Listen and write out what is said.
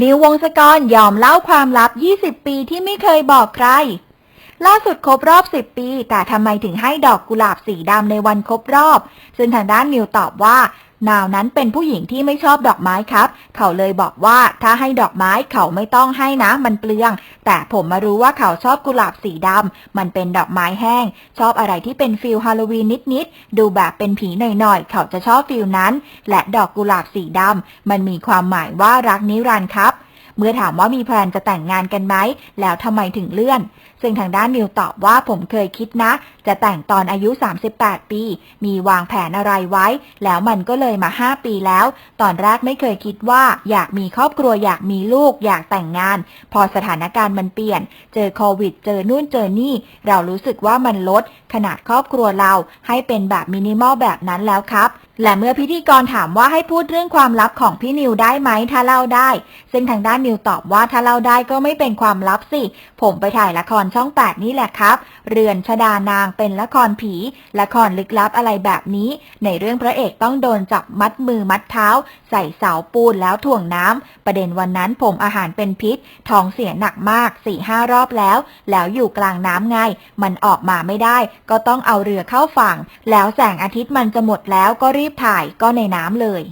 นิววงศกรยอมเล่าความลับ 20 ปีที่ไม่เคยบอกใคร ล่าสุดครบรอบ 10 ปี แต่ทำไมถึงให้ดอกกุหลาบสีดำในวันครบรอบ ซึ่งทางด้านนิวตอบว่า นาวนั้นเป็นผู้หญิงที่ไม่ชอบดอกไม้ครับ เขาเลยบอกว่าถ้าให้ดอกไม้เขาไม่ต้องให้นะมันเปลือง แต่ผมมารู้ว่าเขาชอบกุหลาบสีดำมันเป็นดอกไม้แห้ง ชอบอะไรที่เป็นฟิลฮาโลวีนนิดๆ ดูแบบเป็นผีหน่อยๆ เขาจะชอบฟิลนั้น และดอกกุหลาบสีดำมันมีความหมายว่ารักนิรันดร์ครับ เมื่อถามว่ามีแพลนจะแต่งงานกันไหม แล้วทำไมถึงเลื่อน ซึ่งทางด้านนิวตอบว่าผมเคยคิดนะ จะแต่งตอนอายุ 38 ปี มีวางแผนอะไรไว้ แล้วมันก็เลยมา 5 ปีแล้ว ตอนแรกไม่เคยคิดว่า อยากมีครอบครัวอยากมีลูก อยากแต่งงาน พอสถานการณ์มันเปลี่ยน เจอโควิด เจอนู่นเจอนี่ เรารู้สึกว่ามันลด ขนาดครอบครัวเราให้เป็นแบบมินิมอลแบบนั้นแล้วครับและเมื่อพิธีกรถามว่าให้พูดเรื่องความลับของพี่นิวได้ไหมถ้าเล่าได้ ซึ่งทางด้านิวตอบว่าถ้าเล่าได้ก็ไม่เป็นความลับสิ ผมไปถ่ายละครช่อง8นี่แหละครับ เรือนชดานางเป็นละครผี ละครลึกลับอะไรแบบนี้ ในเรื่องพระเอกต้องโดนจับมัดมือมัดเท้า ใส่เสาปูนแล้วถ่วงน้ำ ประเด็นวันนั้นผมอาหารเป็นพิษ ท้องเสียหนักมาก4ี่ห้ารอบแล้ว แล้วอยู่กลางน้ำไง มันออกมาไม่ได้ ก็ต้องเอาเรือเข้าฝั่ง แล้วแสงอาทิตย์มันจะหมดแล้วก็รีบถ่ายก็ในน้ำเลย